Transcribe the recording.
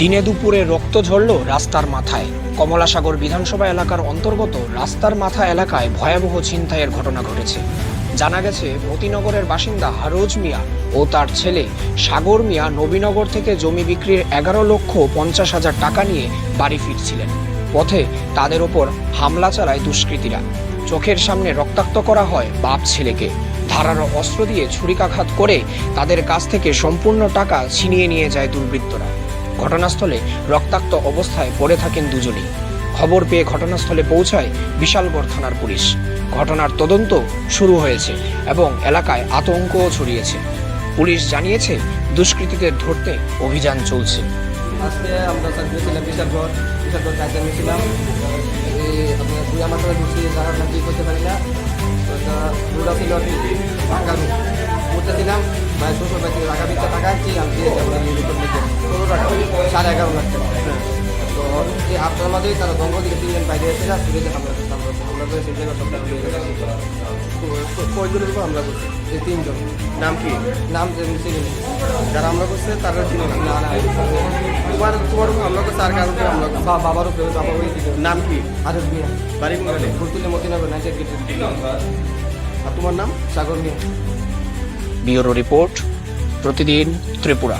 দিনে দুপুরে রক্ত ঝরল রাস্তার মাথায়। কমলাসাগর বিধানসভা এলাকার অন্তর্গত রাস্তার মাথা এলাকায় ভয়াবহ ছিনতাইয়ের ঘটনা ঘটেছে। জানা গেছে, মতিনগরের বাসিন্দা হারোজ মিয়া ও তার ছেলে সাগর মিয়া নবীনগর থেকে জমি বিক্রির এগারো লক্ষ পঞ্চাশ হাজার টাকা নিয়ে বাড়ি ফিরছিলেন। পথে তাদের ওপর হামলা চালায় দুষ্কৃতীরা। চোখের সামনে রক্তাক্ত করা হয় বাপ ছেলেকে। ধারালো অস্ত্র দিয়ে ছুরিকাঘাত করে তাদের কাছ থেকে সম্পূর্ণ টাকা ছিনিয়ে নিয়ে যায় দুর্বৃত্তরা। ঘটনাস্থলে রক্তাক্ত অবস্থায় পড়ে থাকেন দুজনেই। খবর পেয়ে ঘটনাস্থলে পৌঁছায় বিশালগড় থানার পুলিশ। ঘটনার তদন্ত শুরু হয়েছে এবং এলাকায় আতঙ্কও ছড়িয়েছে। পুলিশ জানিয়েছে, দুষ্কৃতীদের ধরতে অভিযান চলছে। আজকে আমরা স্যার গিয়েছিলাম বিশালগড় বিশালগড় কাজে আপনার দুই আমার ঘুরছি যারা আমরা কি করতে পারি না? রোডা ছিল টাকা করতেছিলাম ভাই শ্বশুর ভাই থেকে টাকা আমি সাড়ে এগারো লাখ টাকা। তো এই আপনার মাঝেই তারা দঙ্গ থেকে তিনজন বাইরে এসে সুরেতে হামলা করছে আমরা হামলা করে সেই জায়গায় সব টাকা গেছে কয়জনের উপর হামলা করছে? এই তিনজন। নাম কি? নাম চিনি যারা হামলা করছে তারা ছিল না। না না তোমার তোমার উপর হামলা করছে আর কারোর উপর হামলা করছে? বা- বাবার উপরে বাবা ওই নাম কি? আরেক মিয়া। বাড়ি কোনখানে ফুলতুলে মতিনগর নাইটের গেটে আর তোমার নাম? সাগর মিয়া। ব্যুরো রিপোর্ট প্রতিদিন ত্রিপুরা।